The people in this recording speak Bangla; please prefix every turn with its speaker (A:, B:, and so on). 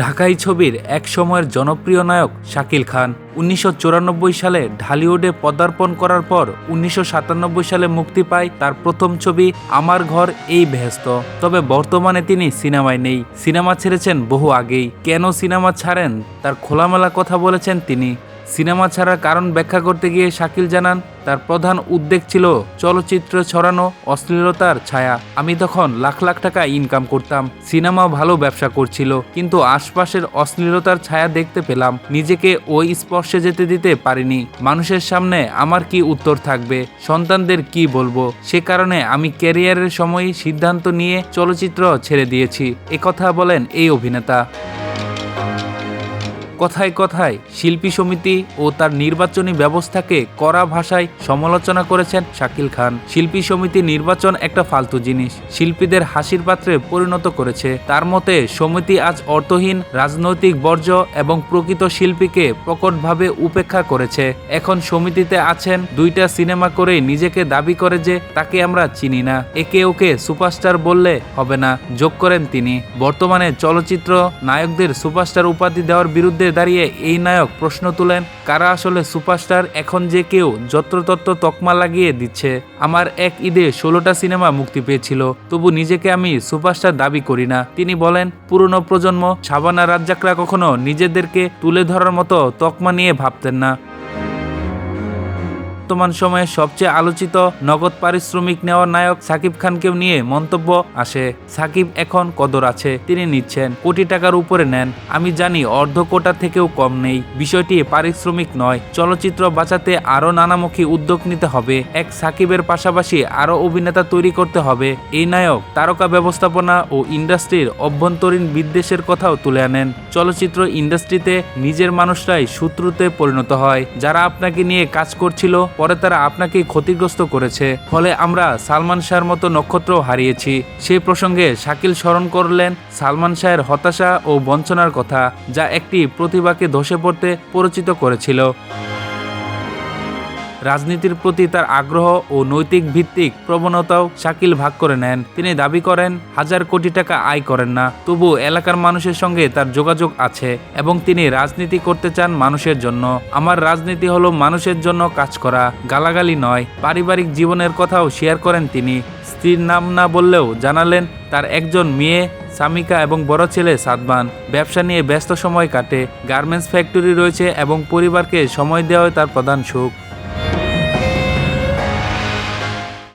A: ঢাকাই ছবির এক সময়ের জনপ্রিয় নায়ক শাকিল খান। উনিশশো চুরানব্বই সালে ঢালিউডে পদার্পণ করার পর উনিশশো সাতানব্বই সালে মুক্তি পায় তার প্রথম ছবি আমার ঘর, এই বেহেস্ত তবে বর্তমানে তিনি সিনেমায় নেই। সিনেমা ছেড়েছেন বহু আগেই। কেন সিনেমা ছাড়েন? তার খোলামেলা কথা বলেছেন তিনি। সিনেমা ছাড়ার কারণ ব্যাখ্যা করতে গিয়ে শাকিল জানান, তার প্রধান উদ্বেগ ছিল চলচ্চিত্র ছড়ানো, অশ্লীলতার ছায়া। আমি তখন লাখ লাখ টাকা ইনকাম করতাম সিনেমা ভালো ব্যবসা করছিল, কিন্তু আশপাশের অশ্লীলতার ছায়া দেখতে পেলাম, নিজেকে ওই স্পর্শে যেতে দিতে পারিনি। মানুষের সামনে আমার কি উত্তর থাকবে? সন্তানদের কি বলব? সে কারণে আমি ক্যারিয়ারের সময় সিদ্ধান্ত নিয়ে চলচ্চিত্র ছেড়ে দিয়েছি। একথা বলেন এই অভিনেতা। কথায় কথায় শিল্পী সমিতি ও তার নির্বাচনী ব্যবস্থাকে কড়া ভাষায় সমালোচনা করেছেন শাকিল খান। শিল্পী সমিতি নির্বাচন একটা ফালতু জিনিস। শিল্পীদের হাসির পাত্রে পরিণত করেছে। তার মতে, সমিতি আজ অর্থহীন, রাজনৈতিক বর্জ্য এবং প্রকৃত শিল্পীকে প্রকটভাবে উপেক্ষা করেছে। এখন সমিতিতে আছেন, দুইটা সিনেমা করে নিজেকে দাবি করে যে তাকে আমরা চিনি না। একে ওকে সুপারস্টার বললে হবে না। যোগ করেন তিনি। বর্তমানে চলচ্চিত্র নায়কদের সুপারস্টার উপাধি দেওয়ার বিরুদ্ধে দাঁড়িয়ে এই নায়ক প্রশ্ন তুলেন, কারা আসলে সুপারস্টার? এখন যে কেউ যত্রতত্র তকমা লাগিয়ে দিচ্ছে। আমার এক ঈদে ষোলোটা সিনেমা মুক্তি পেয়েছিল, তবু নিজেকে আমি সুপারস্টার দাবি করি না। তিনি বলেন, পুরনো প্রজন্ম সাবানা রাজ্জাকরা কখনো নিজেদেরকে তুলে ধরার মতো তকমা নিয়ে ভাবতেন না। বর্তমান সময়ে সবচেয়ে আলোচিত নগদ পারিশ্রমিক নেওয়া নায়ক সাকিব খানকেও নিয়ে মন্তব্য আসে। সাকিব এখন কদর আছে, তিনি নিচ্ছেন। কোটি টাকার উপরে নেন। আমি জানি অর্ধ কোটা থেকেও কম নেই। বিষয়টি পারিশ্রমিক নয়। চলচ্চিত্র বাঁচাতে আরও নানামুখী উদ্যোগ নিতে হবে। এক সাকিবের পাশাপাশি আরও অভিনেতা তৈরি করতে হবে। এই নায়ক তারকা ব্যবস্থাপনা ও ইন্ডাস্ট্রির অভ্যন্তরীণ বিদ্বেষের কথাও তুলে আনেন। চলচ্চিত্র ইন্ডাস্ট্রিতে নিজের মানুষরাই শত্রুতে পরিণত হয়। যারা আপনাকে নিয়ে কাজ করছিল পরে তারা আপনাকে ক্ষতিগ্রস্ত করেছে। ফলে আমরা সালমান শাহর মতো নক্ষত্র হারিয়েছি। সেই প্রসঙ্গে শাকিল স্মরণ করলেন সালমান শাহের হতাশা ও বঞ্চনার কথা, যা একটি প্রতিভাকে ধসে পড়তে পরিচিত করেছিল। রাজনীতির প্রতি তার আগ্রহ ও নৈতিক ভিত্তিক প্রবণতাও শাকিল ভাগ করে নেন। তিনি দাবি করেন, হাজার কোটি টাকা আয় করেন না, তবু এলাকার মানুষের সঙ্গে তার যোগাযোগ আছে এবং তিনি রাজনীতি করতে চান মানুষের জন্য। আমার রাজনীতি হলো মানুষের জন্য কাজ করা, গালাগালি নয়। পারিবারিক জীবনের কথাও শেয়ার করেন তিনি। স্ত্রীর নাম না বললেও জানালেন, তার একজন মেয়ে সামিকা এবং বড় ছেলে সাদমান ব্যবসা নিয়ে ব্যস্ত সময় কাটে, গার্মেন্টস ফ্যাক্টরি রয়েছে এবং পরিবারকে সময় দেওয়াই তার প্রধান সুখ।